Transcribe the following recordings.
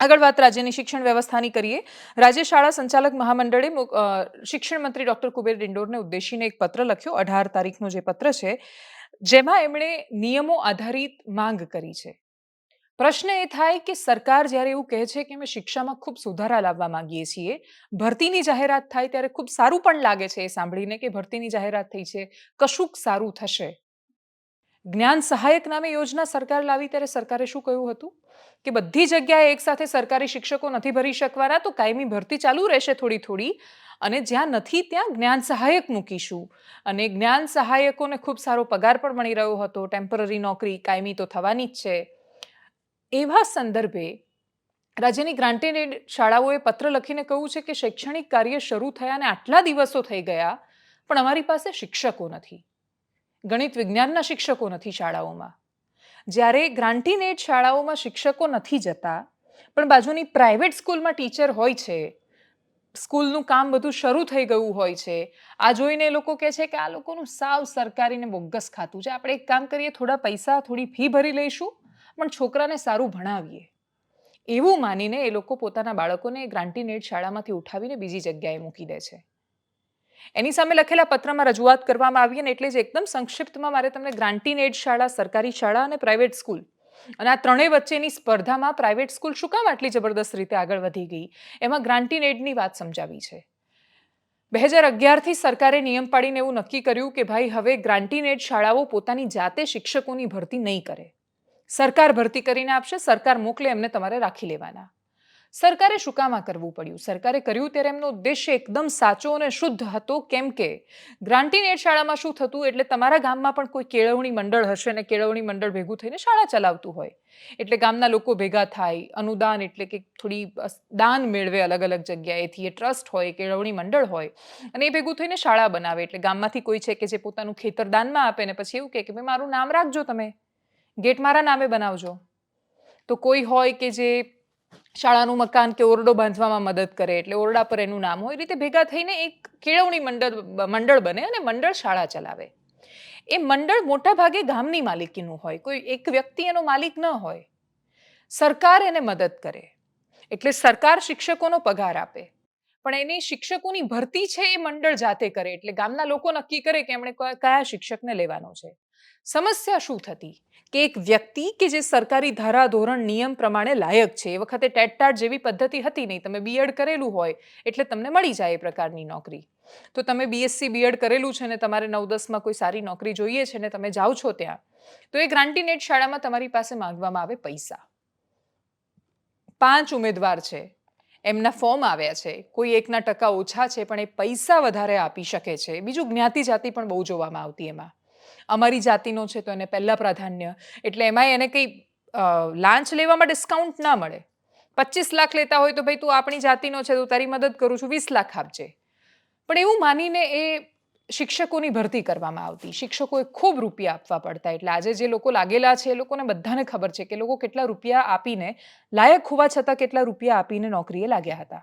આગળ વાત રાજ્યની શિક્ષણ વ્યવસ્થાની કરીએ. રાજ્ય શાળા સંચાલક મહામંડળે શિક્ષણ મંત્રી ડોક્ટર કુબેર ડિંડોરને ઉદ્દેશીને એક પત્ર લખ્યો. અઢાર તારીખનો જે પત્ર છે, જેમાં એમણે નિયમો આધારિત માંગ કરી છે. પ્રશ્ન એ થાય કે સરકાર જ્યારે એવું કહે છે કે અમે શિક્ષામાં ખૂબ સુધારા લાવવા માંગીએ છીએ, ભરતીની જાહેરાત થાય ત્યારે ખૂબ સારું પણ લાગે છે એ સાંભળીને કે ભરતીની જાહેરાત થઈ છે, કશુંક સારું થશે. જ્ઞાન સહાયક નામે યોજના સરકાર લાવી ત્યારે સરકારે શું કહ્યું હતું? કે બધી જગ્યાએ એકસાથે સરકારી શિક્ષકો નથી ભરી શકવાના, તો કાયમી ભરતી ચાલુ રહેશે થોડી થોડી. અને જ્યાં નથી ત્યાં જ્ઞાન સહાયક મૂકીશું. અને જ્ઞાન સહાયકોને ખૂબ સારો પગાર પણ મળી રહ્યો હતો, ટેમ્પરરી નોકરી કાયમી તો થવાની જ છે. એવા સંદર્ભે રાજ્યની ગ્રાન્ટેડ શાળાઓએ પત્ર લખીને કહ્યું છે કે શૈક્ષણિક કાર્ય શરૂ થયાને આટલા દિવસો થઈ ગયા, પણ અમારી પાસે શિક્ષકો નથી. ગણિત વિજ્ઞાનના શિક્ષકો નથી શાળાઓમાં. જ્યારે ગ્રાન્ટીનેડ શાળાઓમાં શિક્ષકો નથી જતા, પણ બાજુની પ્રાઇવેટ સ્કૂલમાં ટીચર હોય છે, સ્કૂલનું કામ બધું શરૂ થઈ ગયું હોય છે, આ જોઈને લોકો કહે છે કે આ લોકોનું સાવ સરકારીને બોગસ ખાતું છે. આપણે એક કામ કરીએ, થોડા પૈસા, થોડી ફી ભરી લઈશું, પણ છોકરાને સારું ભણાવીએ. એવું માનીને એ લોકો પોતાના બાળકોને ગ્રાન્ટીનેડ શાળામાંથી ઉઠાવીને બીજી જગ્યાએ મૂકી દે છે. એની સામે લખેલા પત્રમાં રજૂઆત કરવામાં આવી અને એટલે જ એકદમ સંક્ષિપ્તમાં મારે તમને ગ્રાન્ટીનેટ શાળા, સરકારી શાળા અને પ્રાઇવેટ સ્કૂલ. અને આ ત્રણેય વચ્ચેની સ્પર્ધામાં પ્રાઇવેટ સ્કૂલ શું કામ આટલી જબરદસ્ત રીતે આગળ વધી ગઈ? એમાં ગ્રાન્ટીનેટની વાત સમજાવી છે. બે હજાર અગિયારથી સરકારે નિયમ પાડીને એવું નક્કી કર્યું કે ભાઈ, હવે ગ્રાન્ટીનેટ શાળાઓ પોતાની જાતે શિક્ષકોની ભરતી નહીં કરે. સરકાર ભરતી કરીને આપશે, સરકાર મોકલે, એમને તમારે રાખી લેવાના. સરકારે શું કામ કરવું પડ્યું? સરકારે કર્યું ત્યારે એમનો ઉદ્દેશ્ય એકદમ સાચો અને શુદ્ધ હતો. કેમ કે ગ્રાન્ટીનેટ શાળામાં શું થતું એટલે તમારા ગામમાં પણ કોઈ કેળવણી મંડળ હશે ને કેળવણી મંડળ ભેગું થઈને શાળા ચલાવતું હોય. એટલે ગામના લોકો ભેગા થાય. અનુદાન એટલે કે થોડી દાન મેળવે અલગ અલગ જગ્યાએથી. એ ટ્રસ્ટ હોય, કેળવણી મંડળ હોય, અને એ ભેગું થઈને શાળા બનાવે. એટલે ગામમાંથી કોઈ છે કે જે પોતાનું ખેતર દાનમાં આપે ને પછી એવું કહે કે, ભાઈ, મારું નામ રાખજો તમે. ગેટ મારા નામે બનાવજો. તો કોઈ હોય કે જે શાળાનું મકાન કે ઓરડો બાંધવામાં મદદ કરે એટલે ઓરડા પર એનું નામ હોય, એ રીતે ભેગા થઈને એક કેળવણી મંડળ મંડળ બને અને મંડળ શાળા ચલાવે. એ મંડળ મોટા ભાગે ગામની માલિકીનું હોય, કોઈ એક વ્યક્તિ એનો માલિક ન હોય. સરકાર એને મદદ કરે, એટલે સરકાર શિક્ષકોનો પગાર આપે. પણ એની શિક્ષકોની ભરતી છે એ મંડળ જાતે કરે, એટલે ગામના લોકો નક્કી કરે કે એમણે કયા શિક્ષકને લેવાનો છે. સમસ્યા શું થતી? કે એક વ્યક્તિ કે જે સરકારી ધારા ધોરણ નિયમ પ્રમાણે લાયક છે, એ વખતે ટેટટાટ જેવી પદ્ધતિ હતી નહીં, તમે બીએડ કરેલું હોય, એટલે તમને મળી જાય એ પ્રકારની નોકરી. તો તમે બીએસસી બીએડ કરેલું છે ને તમારે નવ દસમાં કોઈ સારી નોકરી જોઈએ છે ને તમે જાઓ છો ત્યાં, તો એ ગ્રાન્ટીનેટ શાળામાં તમારી પાસે માંગવામાં આવે પૈસા. પાંચ ઉમેદવાર છે, એમના ફોર્મ આવ્યા છે, કોઈ એકના ટકા ઓછા છે, પણ એ પૈસા વધારે આપી શકે છે. બીજું જ્ઞાતિ જાતિ પણ બહુ જોવામાં આવતી એમાં. અમારી જાતિનો છે તો એને પહેલાં પ્રાધાન્ય. એટલે એમાંય એને કંઈ લાંચ લેવામાં ડિસ્કાઉન્ટ ના મળે. પચીસ લાખ લેતા હોય તો ભાઈ તું આપણી જાતિનો છે, તો તારી મદદ કરું છું, વીસ લાખ આપજે. પણ એવું માનીને એ શિક્ષકોની ભરતી કરવામાં આવતી. શિક્ષકોએ ખૂબ રૂપિયા આપવા પડતા. એટલે આજે જે લોકો લાગેલા છે, એ લોકોને બધાને ખબર છે કે લોકો કેટલા રૂપિયા આપીને, લાયક હોવા છતાં કેટલા રૂપિયા આપીને નોકરીએ લાગ્યા હતા.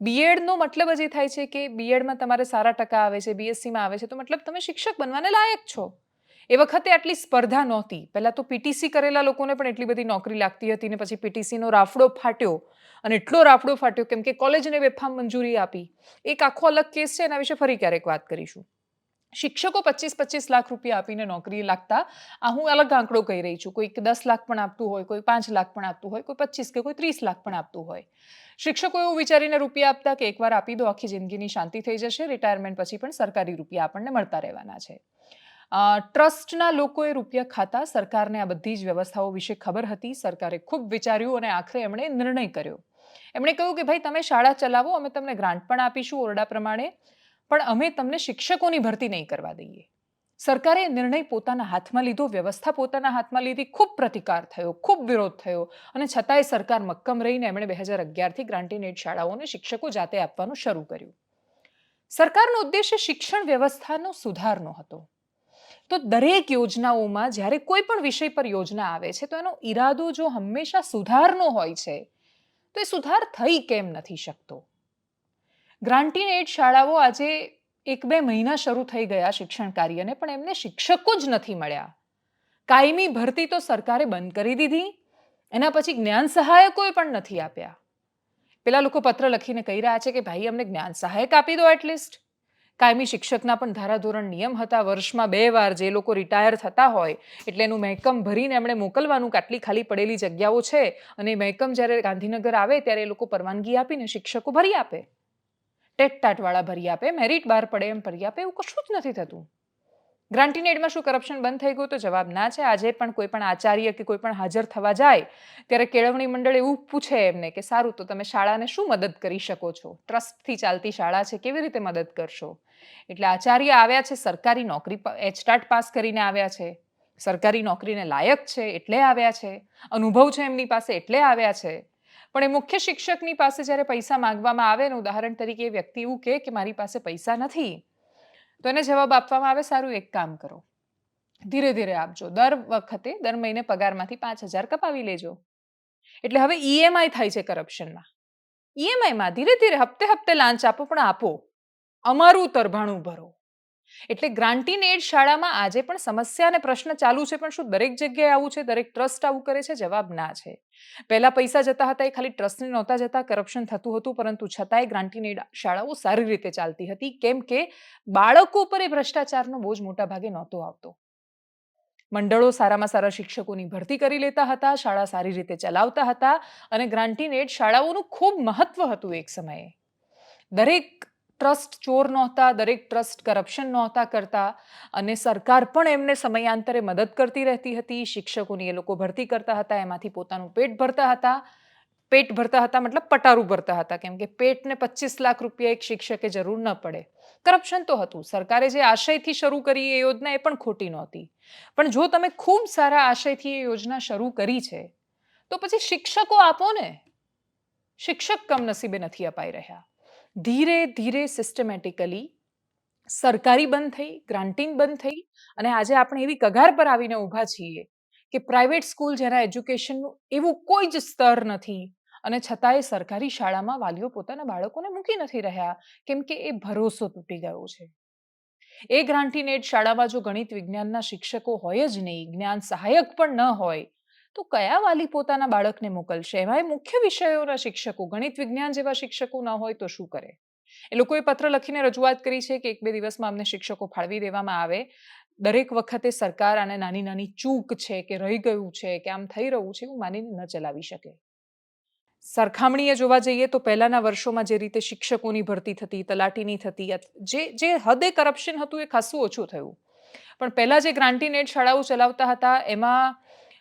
બીએડનો મતલબ જ એ થાય છે કે બીએડમાં તમારે સારા ટકા આવે છે બીએસસીમાં આવે છે, તો મતલબ તમે શિક્ષક બનવાને લાયક છો. એ વખતે આટલી સ્પર્ધા નહોતી. પહેલાં તો પીટીસી કરેલા લોકોને પણ એટલી બધી નોકરી લાગતી હતી ને પછી પીટીસીનો રાફડો ફાટ્યો અને એટલો રાફડો ફાટ્યો કેમ કે કોલેજને બેફામ મંજૂરી આપી. એક આખો અલગ કેસ છે, એના વિશે ફરી ક્યારેક વાત કરીશું. શિક્ષકો પચીસ પચીસ લાખ રૂપિયા આપીને નોકરી લાગતા આ હું અલગ આંકડો કહી રહી છું. કોઈક દસ લાખ પણ આપતું હોય, કોઈ પાંચ લાખ પણ આપતું હોય, કોઈ પચીસ કે કોઈ ત્રીસ લાખ પણ આપતું હોય. શિક્ષકો એવું વિચારીને રૂપિયા આપતા કે એકવાર આપી દો, આખી જિંદગીની શાંતિ થઈ જશે, રિટાયરમેન્ટ પછી પણ સરકારી રૂપિયા આપણને મળતા રહેવાના છે. ટ્રસ્ટના લોકોએ રૂપિયા ખાતા સરકારને આ બધી જ વ્યવસ્થાઓ વિશે ખબર હતી. સરકારે ખૂબ વિચાર્યું અને આખરે એમણે નિર્ણય કર્યો. એમણે કહ્યું કે, ભાઈ, તમે શાળા ચલાવો, અમે તમને ગ્રાન્ટ પણ આપીશું ઓરડા પ્રમાણે. પણ અમે તમને શિક્ષકોની ભરતી નહીં કરવા દઈએ. સરકારે નિર્ણય પોતાના હાથમાં લીધો, વ્યવસ્થા પોતાના હાથમાં લીધી, ખૂબ પ્રતિકાર થયો, ખૂબ વિરોધ થયો અને છતાંય સરકાર મક્કમ રહીને એમણે બે હજાર અગિયારથી ગ્રાન્ટીનેટ શાળાઓને શિક્ષકો જાતે આપવાનું શરૂ કર્યું. સરકારનો ઉદ્દેશ્ય શિક્ષણ વ્યવસ્થાનો સુધારનો હતો. તો દરેક યોજનાઓમાં જ્યારે કોઈ પણ વિષય પર યોજના આવે છે, તો એનો ઈરાદો જો હંમેશા સુધારનો હોય છે, તો એ સુધાર થઈ કેમ નથી શકતો? ગ્રાન્ટીનેટ શાળાઓ આજે એક બે મહિના શરૂ થઈ ગયા શિક્ષણ કાર્યને, પણ એમને શિક્ષકો જ નથી મળ્યા. કાયમી ભરતી તો સરકારે બંધ કરી દીધી, એના પછી જ્ઞાન સહાયકોએ પણ નથી આપ્યા. પેલા લોકો પત્ર લખીને કહી રહ્યા છે કે, ભાઈ, અમને જ્ઞાન સહાયક આપી દો એટલીસ્ટ. કાયમી શિક્ષકના પણ ધારાધોરણ નિયમ હતા, વર્ષમાં બે વાર જે લોકો રિટાયર થતા હોય, એટલે એનું મહેકમ ભરીને એમણે મોકલવાનું કે આટલી ખાલી પડેલી જગ્યાઓ છે, અને મહેકમ જ્યારે ગાંધીનગર આવે, ત્યારે એ લોકો પરવાનગી આપીને શિક્ષકો ભરી આપે. ટેટ ટાટવાળા ભરી આપે મેરિટ બહાર પડે એમ ભરી આપે, એવું કશું જ નથી થતું. ગ્રાન્ટીન એડમાં શું કરપ્શન બંધ થઈ ગયું તો જવાબ ના છે. આજે પણ કોઈ પણ આચાર્ય કે કોઈ પણ હાજર થવા જાય, ત્યારે કેળવણી મંડળ એવું પૂછે એમને કે સારું, તો તમે શાળાને શું મદદ કરી શકો છો? ટ્રસ્ટથી ચાલતી શાળા છે, કેવી રીતે મદદ કરશો? એટલે આચાર્ય આવ્યા છે, સરકારી નોકરી એચટાટ પાસ કરીને આવ્યા છે. સરકારી નોકરીને લાયક છે, એટલે આવ્યા છે. અનુભવ છે એમની પાસે, એટલે આવ્યા છે. પણ એ મુખ્ય શિક્ષકની પાસે જ્યારે પૈસા માંગવામાં આવે ને ઉદાહરણ તરીકે એ વ્યક્તિ એવું કહે કે મારી પાસે પૈસા નથી, તો એને જવાબ આપવામાં આવે, સારું, એક કામ કરો. ધીરે ધીરે આપજો. દર વખતે, દર મહિને પગારમાંથી પાંચ હજાર કપાવી લેજો. એટલે હવે ઈએમઆઈ થાય છે કરપ્શનમાં. ઈએમઆઈમાં ધીરે ધીરે હપ્તે હપ્તે લાંચ આપો, પણ આપો. અમારું તરભાણું ભરો. એટલે ગ્રાન્ટીન એડ શાળામાં આજે પણ સમસ્યા અને પ્રશ્ન ચાલુ છે, પણ શું દરેક જગ્યાએ આવું છે? દરેક ટ્રસ્ટ આવું કરે છે? જવાબ ના છે. પહેલા પૈસા જતા હતા, એ ખાલી ટ્રસ્ટને નહોતા જતા, કરપ્શન થતું હતું, પરંતુ છતાંય ગ્રાન્ટીન એડ શાળાઓ સારી રીતે ચાલતી હતી, કેમ કે બાળકો પર એ ભ્રષ્ટાચારનો બોજ મોટા ભાગે નહોતો આવતો. મંડળો સારામાં સારા શિક્ષકોની ભરતી કરી લેતા હતા, શાળા સારી રીતે ચલાવતા હતા અને ગ્રાન્ટીન એડ શાળાઓનું ખૂબ મહત્વ હતું એક સમયે. દરેક ટ્રસ્ટ ચોર નહોતા, દરેક ટ્રસ્ટ કરપ્શન નહોતા કરતા અને સરકાર પણ એમને સમયાંતરે મદદ કરતી રહેતી હતી. શિક્ષકોની એ લોકો ભરતી કરતા હતા, એમાંથી પોતાનું પેટ ભરતા હતા. પેટ ભરતા હતા મતલબ પટારું ભરતા હતા, કેમ કે પેટને પચીસ લાખ રૂપિયા એક શિક્ષકે જરૂર ન પડે. કરપ્શન તો હતું. સરકારે જે આશયથી શરૂ કરી એ યોજના એ પણ ખોટી નહોતી. પણ જો તમે ખૂબ સારા આશયથી એ યોજના શરૂ કરી છે, તો પછી શિક્ષકો આપો ને. શિક્ષક કમનસીબે નથી અપાઈ રહ્યા. ધીરે ધીરે સિસ્ટમેટિકલી સરકારી બંધ થઈ, ગ્રાન્ટિંગ બંધ થઈ અને આજે આપણે એવી કગાર પર આવીને ઊભા છીએ કે પ્રાઇવેટ સ્કૂલ જેના એજ્યુકેશનનું એવું કોઈ જ સ્તર નથી અને છતાંય સરકારી શાળામાં વાલીઓ પોતાના બાળકોને મૂકી નથી રહ્યા, કેમ કે એ ભરોસો તૂટી ગયો છે. એ ગ્રાન્ટીનેડ શાળામાં જો ગણિત વિજ્ઞાનના શિક્ષકો હોય જ નહીં, જ્ઞાન સહાયક પણ ન હોય તો કયા વાલી પોતાના બાળકને મોકલશે? એમાંય મુખ્ય વિષયોના શિક્ષકો, ગણિત વિજ્ઞાન જેવા શિક્ષકો ન હોય તો શું કરે? એ લોકોએ પત્ર લખીને રજૂઆત કરી છે કે એક બે દિવસમાં અમને શિક્ષકો ફાળવી દેવામાં આવે. દરેક વખતે સરકાર આને નાની નાની ચૂક છે કે રહી ગયું છે કે આમ થઈ રહ્યું છે, એવું માનીને ન ચલાવી શકે. સરખામણીએ જોવા જઈએ તો પહેલાના વર્ષોમાં જે રીતે શિક્ષકોની ભરતી થતી, તલાટીની થતી જે જે હદે કરપ્શન હતું એ ખાસું ઓછું થયું. પણ પહેલાં જે ગ્રાન્ટીન એડ શાળાઓ ચલાવતા હતા, એમાં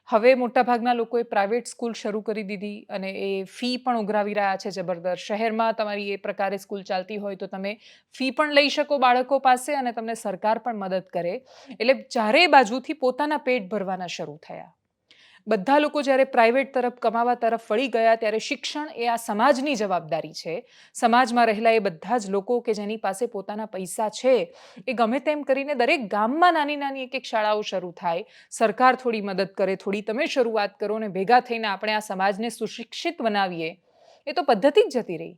હવે મોટાભાગના લોકોએ પ્રાઇવેટ સ્કૂલ શરૂ કરી દીધી અને એ ફી પણ ઉઘરાવી રહ્યા છે જબરદસ્ત. શહેરમાં તમારી એ પ્રકારે સ્કૂલ ચાલતી હોય તો તમે ફી પણ લઈ શકો બાળકો પાસે અને તમને સરકાર પણ મદદ કરે. એટલે ચારેય બાજુથી પોતાના પેટ ભરવાના શરૂ થયા. બધા લોકો જ્યારે પ્રાઇવેટ તરફ, કમાવા તરફ વળી ગયા ત્યારે શિક્ષણ એ આ સમાજની જવાબદારી છે. સમાજમાં રહેલા એ બધા જ લોકો કે જેની પાસે પોતાના પૈસા છે, એ ગમે તેમ કરીને દરેક ગામમાં નાની નાની એક એક શાળાઓ શરૂ થાય. સરકાર થોડી મદદ કરે, થોડી તમે શરૂઆત કરો ને ભેગા થઈને આપણે આ સમાજને સુશિક્ષિત બનાવીએ. એ તો પદ્ધતિ જ જતી રહી.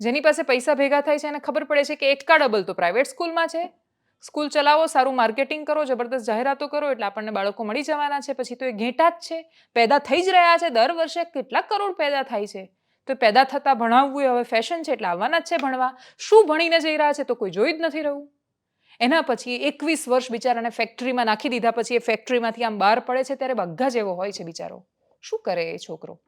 જેની પાસે પૈસા ભેગા થાય છે એને ખબર પડે છે કે એકા ડબલ તો પ્રાઇવેટ સ્કૂલમાં છે. સ્કૂલ ચલાવો, સારું માર્કેટિંગ કરો, જબરદસ્ત જાહેરાતો કરો, એટલે આપણને બાળકો મળી જવાના છે. પછી તો એ ઘેટા જ છે. પેદા થઈ જ રહ્યા છે. દર વર્ષે કેટલા કરોડ પેદા થાય છે. તો પેદા થતાં ભણાવવું એ હવે ફેશન છે, એટલે આવવાના જ છે ભણવા. શું ભણીને જઈ રહ્યા છે તો કોઈ જોઈ જ નથી રહ્યું. એના પછી એકવીસ વર્ષ બિચારાને ફેક્ટરીમાં નાખી દીધા પછી એ ફેક્ટરીમાંથી આમ બહાર પડે છે ત્યારે બગ્ગા જેવો હોય છે બિચારો. શું કરે એ છોકરો?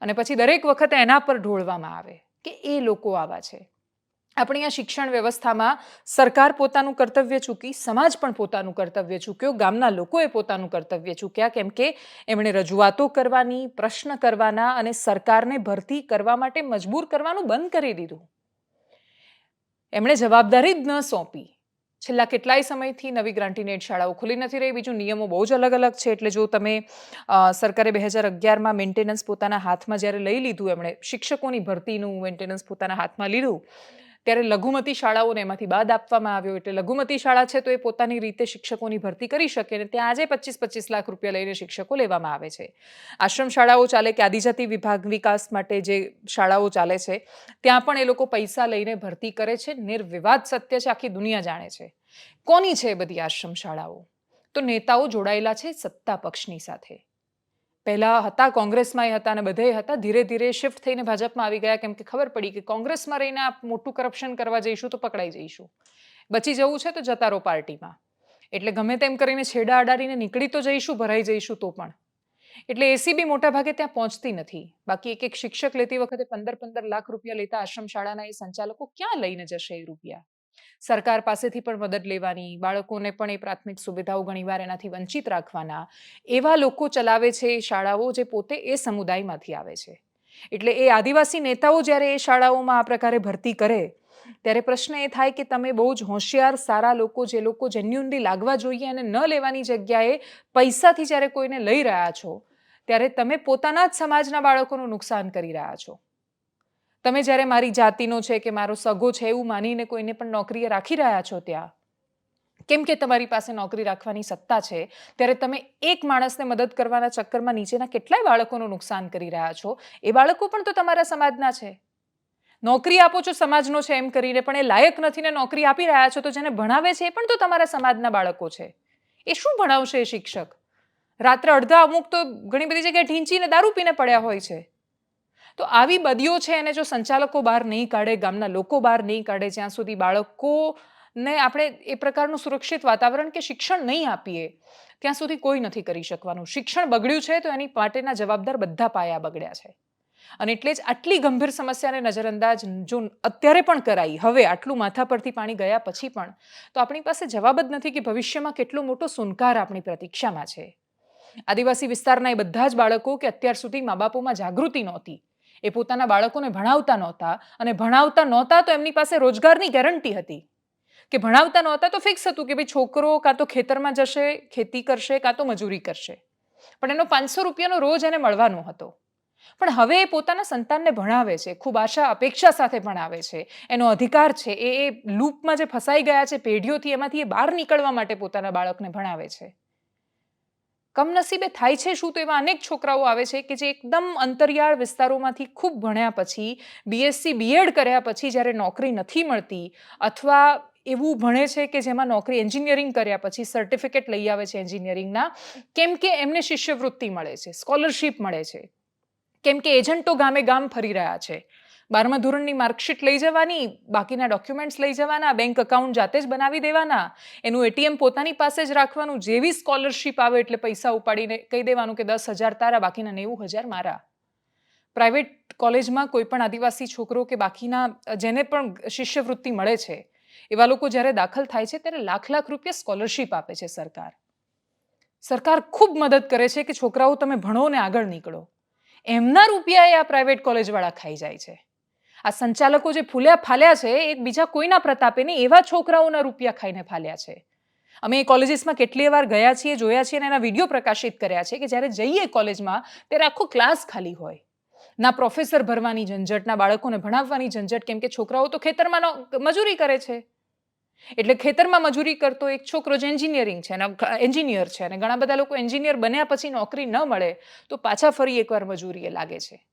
અને પછી દરેક વખતે એના પર ઢોળવામાં આવે કે એ લોકો આવા છે. આપણી આ શિક્ષણ વ્યવસ્થામાં સરકાર પોતાનું કર્તવ્ય ચૂકી, સમાજ પણ પોતાનું કર્તવ્ય ચૂક્યો, ગામના લોકોએ પોતાનું કર્તવ્ય ચૂક્યા, કેમ કે એમણે રજૂઆતો કરવાની, પ્રશ્ન કરવાના અને સરકારને ભરતી કરવા માટે મજબૂર કરવાનું બંધ કરી દીધું. એમણે જવાબદારી જ ન સોંપી. છેલ્લા કેટલાય સમયથી નવી ગ્રાન્ટીનેટ શાળાઓ ખુલી નથી રહી, બીજું નિયમો બહુ જ અલગ અલગ છે, એટલે જો તમે સરકારે બે હજાર અગિયારમાં મેન્ટેનન્સ પોતાના હાથમાં જ્યારે લઈ લીધું એમણે, શિક્ષકોની ભરતીનું મેન્ટેનન્સ પોતાના હાથમાં લીધું ત્યારે લઘુમતી શાળાઓને એમાંથી બાદ આપવામાં આવ્યો. એટલે લઘુમતી શાળા છે તો એ પોતાની રીતે શિક્ષકોની ભરતી કરી શકે અને ત્યાં આજે પચીસ પચીસ લાખ રૂપિયા લઈને શિક્ષકો લેવામાં આવે છે. આશ્રમ શાળાઓ ચાલે કે આદિજાતિ વિભાગ વિકાસ માટે જે શાળાઓ ચાલે છે, ત્યાં પણ એ લોકો પૈસા લઈને ભરતી કરે છે. નિર્વિવાદ સત્ય છે, આખી દુનિયા જાણે છે. કોની છે બધી આશ્રમ શાળાઓ? તો નેતાઓ જોડાયેલા છે સત્તા પક્ષની સાથે. પહેલા હતા, કોંગ્રેસમાં હતા અને બધે હતા. ધીરે ધીરે શિફ્ટ થઈને ભાજપમાં આવી ગયા. કેમ કે ખબર પડી કે કોંગ્રેસમાં રહીને આપ મોટું કરપ્શન કરવા જઈશું તો પકડાઈ જઈશું. બચી જવું છે તો જતા રહો પાર્ટીમાં. એટલે ગમે તેમ કરીને છેડા અડાડીને નીકળી તો જઈશું, ભરાઈ જઈશું તો પણ. એટલે એસીબી મોટા ભાગે ત્યાં પહોંચતી નથી. બાકી એક એક શિક્ષક લેતી વખતે પંદર પંદર લાખ રૂપિયા લેતા આશ્રમ શાળાના એ સંચાલકો ક્યાં લઈને જશે એ રૂપિયા? સરકાર પાસેથી પણ મદદ લેવાની, બાળકોને પણ એ પ્રાથમિક સુવિધાઓ ઘણીવાર એનાથી વંચિત રાખવાના, એવા લોકો ચલાવે છે એ શાળાઓ જે પોતે એ સમુદાયમાંથી આવે છે. એટલે એ આદિવાસી નેતાઓ જ્યારે એ શાળાઓમાં આ પ્રકારે ભરતી કરે, ત્યારે પ્રશ્ન એ થાય કે તમે બહુ જ હોશિયાર, સારા લોકો, જે લોકો જેન્યુનલી લાગવા જોઈએ અને ન લેવાની જગ્યાએ પૈસાથી જ્યારે કોઈને લઈ રહ્યા છો, ત્યારે તમે પોતાના જ સમાજના બાળકોનું નુકસાન કરી રહ્યા છો. તમે જ્યારે મારી જાતિનો છે કે મારો સગો છે એવું માનીને કોઈને પણ નોકરીએ રાખી રહ્યા છો ત્યાં, કેમ કે તમારી પાસે નોકરી રાખવાની સત્તા છે, ત્યારે તમે એક માણસને મદદ કરવાના ચક્કરમાં નીચેના કેટલાય બાળકોનું નુકસાન કરી રહ્યા છો. એ બાળકો પણ તો તમારા સમાજના છે. નોકરી આપો છો, સમાજનો છે એમ કરીને પણ એ લાયક નથી ને નોકરી આપી રહ્યા છો તો જેને ભણાવે છે એ પણ તો તમારા સમાજના બાળકો છે. એ શું ભણાવશે એ શિક્ષક? રાત્રે અડધા અમુક તો ઘણી બધી જગ્યાએ ઢીંચીને દારૂ પીને પડ્યા હોય છે. તો આવી બદીઓ છે એને જો સંચાલકો બહાર નહીં કાઢે, ગામના લોકો બહાર નહીં કાઢે, જ્યાં સુધી બાળકોને આપણે એ પ્રકારનું સુરક્ષિત વાતાવરણ કે શિક્ષણ નહીં આપીએ, ત્યાં સુધી કોઈ નથી કરી શકવાનું. શિક્ષણ બગડ્યું છે તો એની માટેના જવાબદાર બધા પાયા બગડ્યા છે. અને એટલે જ આટલી ગંભીર સમસ્યાને નજરઅંદાજ જો અત્યારે પણ કરાઈ, હવે આટલું માથા પરથી પાણી ગયા પછી પણ, તો આપણી પાસે જવાબ જ નથી કે ભવિષ્યમાં કેટલો મોટો સુનકાર આપણી પ્રતીક્ષામાં છે. આદિવાસી વિસ્તારના એ બધા જ બાળકો કે અત્યાર સુધી મા બાપોમાં જાગૃતિ નહોતી. એ પોતાના બાળકોને ભણાવતા નહોતા અને ભણાવતા નહોતા તો એમની પાસે રોજગારની ગેરંટી હતી. કે ભણાવતા નહોતા તો ફિક્સ હતું કે ભાઈ છોકરો કાં તો ખેતરમાં જશે, ખેતી કરશે, કાં તો મજૂરી કરશે. પણ એનો પાંચસો રૂપિયાનો રોજ એને મળવાનો હતો. પણ હવે એ પોતાના સંતાનને ભણાવે છે, ખૂબ આશા, અપેક્ષા સાથે ભણાવે છે. એનો અધિકાર છે, એ એ લૂપમાં જે ફસાઈ ગયા છે, પેઢીઓથી એમાંથી એ બહાર નીકળવા માટે પોતાના બાળકને ભણાવે છે. કમનસીબે થાય છે શું તો એવા અનેક છોકરાઓ આવે છે કે જે એકદમ અંતરિયાળ વિસ્તારોમાંથી ખૂબ ભણ્યા પછી બીએસસી બીએડ કર્યા પછી જ્યારે નોકરી નથી મળતી અથવા એવું ભણે છે કે જેમાં નોકરી એન્જિનિયરિંગ કર્યા પછી સર્ટિફિકેટ લઈ આવે છે એન્જિનિયરિંગના, કેમ કે એમને શિષ્યવૃત્તિ મળે છે, સ્કોલરશિપ મળે છે, કેમ કે એજન્ટો ગામે ગામ ફરી રહ્યા છે. બારમા ધોરણની માર્કશીટ લઈ જવાની, બાકીના ડોક્યુમેન્ટ્સ લઈ જવાના બેંક અકાઉન્ટ જાતે જ બનાવી દેવાના, એનું એટીએમ પોતાની પાસે જ રાખવાનું, જેવી સ્કોલરશીપ આવે એટલે પૈસા ઉપાડીને કહી દેવાનું કે દસ હજાર તારા, બાકીના નેવું હજાર મારા. પ્રાઇવેટ કોલેજમાં કોઈ પણ આદિવાસી છોકરો કે બાકીના, જેને પણ શિષ્યવૃત્તિ મળે છે, એવા લોકો જ્યારે દાખલ થાય છે ત્યારે લાખ લાખ રૂપિયા સ્કોલરશીપ આપે છે સરકાર. સરકાર ખૂબ મદદ કરે છે કે છોકરાઓ તમે ભણો ને આગળ નીકળો. એમના રૂપિયા એ આ પ્રાઇવેટ કોલેજવાળા ખાઈ જાય છે. આ સંચાલકો જે ફૂલ્યા ફાલ્યા છે, એ બીજા કોઈના પ્રતાપે નહીં, એવા છોકરાઓના રૂપિયા ખાઈને ફાલ્યા છે. અમે એ કોલેજીસમાં કેટલી વાર ગયા છીએ, જોયા છીએ અને એના વીડિયો પ્રકાશિત કર્યા છે કે જ્યારે જઈએ કોલેજમાં, ત્યારે આખો ક્લાસ ખાલી હોય. ના પ્રોફેસર ભરવાની ઝંઝટ, ના બાળકોને ભણાવવાની ઝંઝટ, કેમ કે છોકરાઓ તો ખેતરમાં મજૂરી કરે છે. એટલે ખેતરમાં મજૂરી કરતો એક છોકરો જે એન્જિનિયરિંગ છે એન્જિનિયર છે, અને ઘણા બધા લોકો એન્જિનિયર બન્યા પછી નોકરી ન મળે, તો પાછા ફરી એકવાર મજૂરીએ લાગે છે.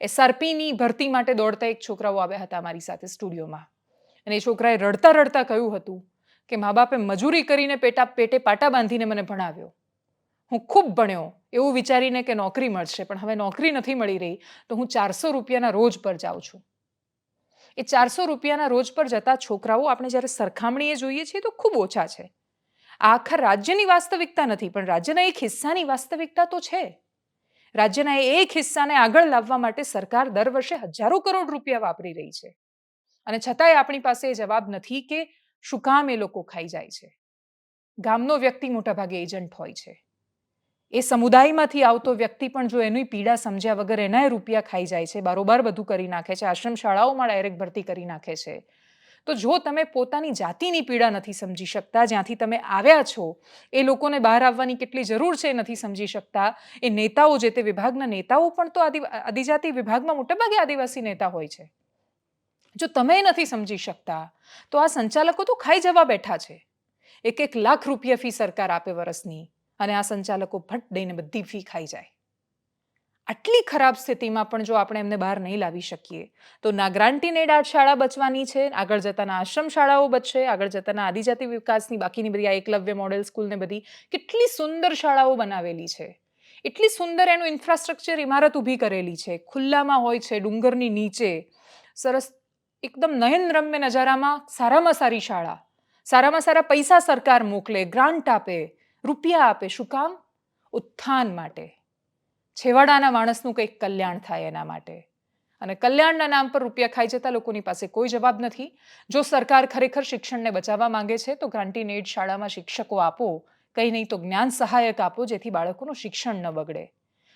એસઆરપીની ભરતી માટે દોડતા એક છોકરાઓ આવ્યા હતા મારી સાથે સ્ટુડિયોમાં. અને એ છોકરાએ રડતા રડતા કહ્યું હતું કે, મા બાપે મજૂરી કરીને પેટા પેટે પાટા બાંધીને મને ભણાવ્યો. હું ખૂબ ભણ્યો, એવું વિચારીને કે નોકરી મળશે, પણ હવે નોકરી નથી મળી રહી, તો હું ચારસો રૂપિયાના રોજ પર જાઉં છું. એ ચારસો રૂપિયાના રોજ પર જતા છોકરાઓ આપણે જ્યારે સરખામણીએ જોઈએ છીએ તો ખૂબ ઓછા છે. આ આખા રાજ્યની વાસ્તવિકતા નથી, પણ રાજ્યના એક હિસ્સાની વાસ્તવિકતા તો છે. રાજ્યના એક હિસ્સાને આગળ લાવવા માટે સરકાર દર વર્ષે હજારો કરોડ રૂપિયા વાપરી રહી છે. અને છતાંય આપણી પાસે એ જવાબ નથી કે શું કામ એ લોકો ખાઈ જાય છે. ગામનો વ્યક્તિ મોટાભાગે એજન્ટ હોય છે. એ સમુદાયમાંથી આવતો વ્યક્તિ પણ જો એની પીડા સમજ્યા વગર એનાય રૂપિયા ખાઈ જાય છે, બારોબાર બધું કરી નાખે છે આશ્રમ શાળાઓમાં ડાયરેક્ટ ભરતી કરી નાખે છે. તો જો તમે પોતાની જાતિની પીડા નથી સમજી શકતા, જ્યાંથી તમે આવ્યા છો, એ લોકોને બહાર આવવાની કેટલી જરૂર છે એ નથી સમજી શકતા. એ નેતાઓ જે તે વિભાગના નેતાઓ પણ તો આદિ, આદિજાતિ વિભાગમાં મોટાભાગે આદિવાસી નેતા હોય છે. જો તમે નથી સમજી શકતા, તો આ સંચાલકો તો ખાઈ જવા બેઠા છે. એક એક લાખ રૂપિયા ફી સરકાર આપે વર્ષની અને આ સંચાલકો ભટ દઈને બધી ફી ખાઈ જાય. આટલી ખરાબ સ્થિતિમાં પણ જો આપણે એમને બહાર નહીં લાવી શકીએ, તો ના ગ્રાન્ટીનેડ શાળા બચવાની છે, આગળ જતાના આશ્રમ શાળાઓ બચશે, આગળ જતાના આદિજાતિ વિકાસની બાકીની બધી આ એકલવ્ય મોડેલ સ્કૂલને બધી કેટલી સુંદર શાળાઓ બનાવેલી છે. એટલી સુંદર એનું ઇન્ફ્રાસ્ટ્રક્ચર ઇમારત ઊભી કરેલી છે. ખુલ્લામાં હોય છે, ડુંગરની નીચે. સરસ, એકદમ નયનરમ્ય નજારામાં સારામાં સારી શાળા. સારામાં સારા પૈસા સરકાર મોકલે ગ્રાન્ટ આપે, રૂપિયા આપે. શું કામ? ઉત્થાન માટે. છેવાડાના માણસનું કંઈક કલ્યાણ થાય એના માટે. અને કલ્યાણના નામ પર રૂપિયા ખાઈ જતા લોકોની પાસે કોઈ જવાબ નથી. જો સરકાર ખરેખર શિક્ષણને બચાવવા માંગે છે, તો ગ્રાન્ટીન એડ શાળામાં શિક્ષકો આપો. કંઈ નહીં તો જ્ઞાન સહાયક આપો, જેથી બાળકોનું શિક્ષણ ન બગડે.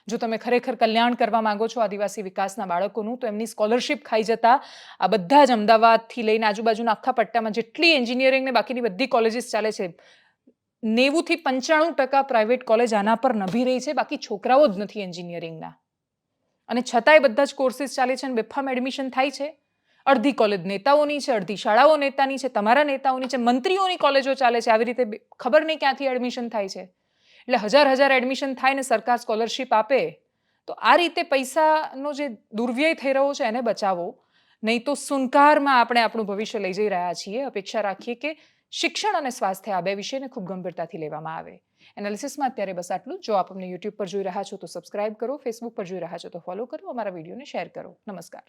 જો તમે ખરેખર કલ્યાણ કરવા માંગો છો આદિવાસી વિકાસના બાળકોનું, તો એમની સ્કોલરશિપ ખાઈ જતા આ બધા જ અમદાવાદથી લઈને આજુબાજુના આખા પટ્ટામાં જેટલી એન્જિનિયરિંગ ને બાકીની બધી કોલેજીસ ચાલે છે નેવુંથી પંચાણું ટકા પ્રાઇવેટ કોલેજ આના પર નભી રહી છે, બાકી છોકરાઓ જ નથી એન્જિનિયરિંગના. અને છતાંય બધા જ કોર્સીસ ચાલે છે અને બેફામ એડમિશન થાય છે. અડધી કોલેજ નેતાઓની છે, અડધી શાળાઓ નેતાની છે, તમારા નેતાઓની છે, મંત્રીઓની કોલેજો ચાલે છે, આવી રીતે ખબર નહીં ક્યાંથી એડમિશન થાય છે. એટલે હજાર હજાર એડમિશન થાય ને સરકાર સ્કોલરશિપ આપે, તો આ રીતે પૈસાનો જે દુર્વ્યય થઈ રહ્યો છે એને બચાવો. નહીં તો સુનકારમાં આપણે આપણું ભવિષ્ય લઈ જઈ રહ્યા છીએ. અપેક્ષા રાખીએ કે શિક્ષણ અને સ્વાસ્થ્ય આ બે વિષયને ખૂબ ગંભીરતાથી લેવામાં આવે. એનાલિસિસમાં અત્યારે બસ આટલું જો. આપ અમને યુટ્યુબ પર જોઈ રહ્યા છો તો સબસ્ક્રાઇબ કરો ફેસબુક પર જોઈ રહ્યા છો તો ફોલો કરો, અમારા વિડીયોને શેર કરો. નમસ્કાર.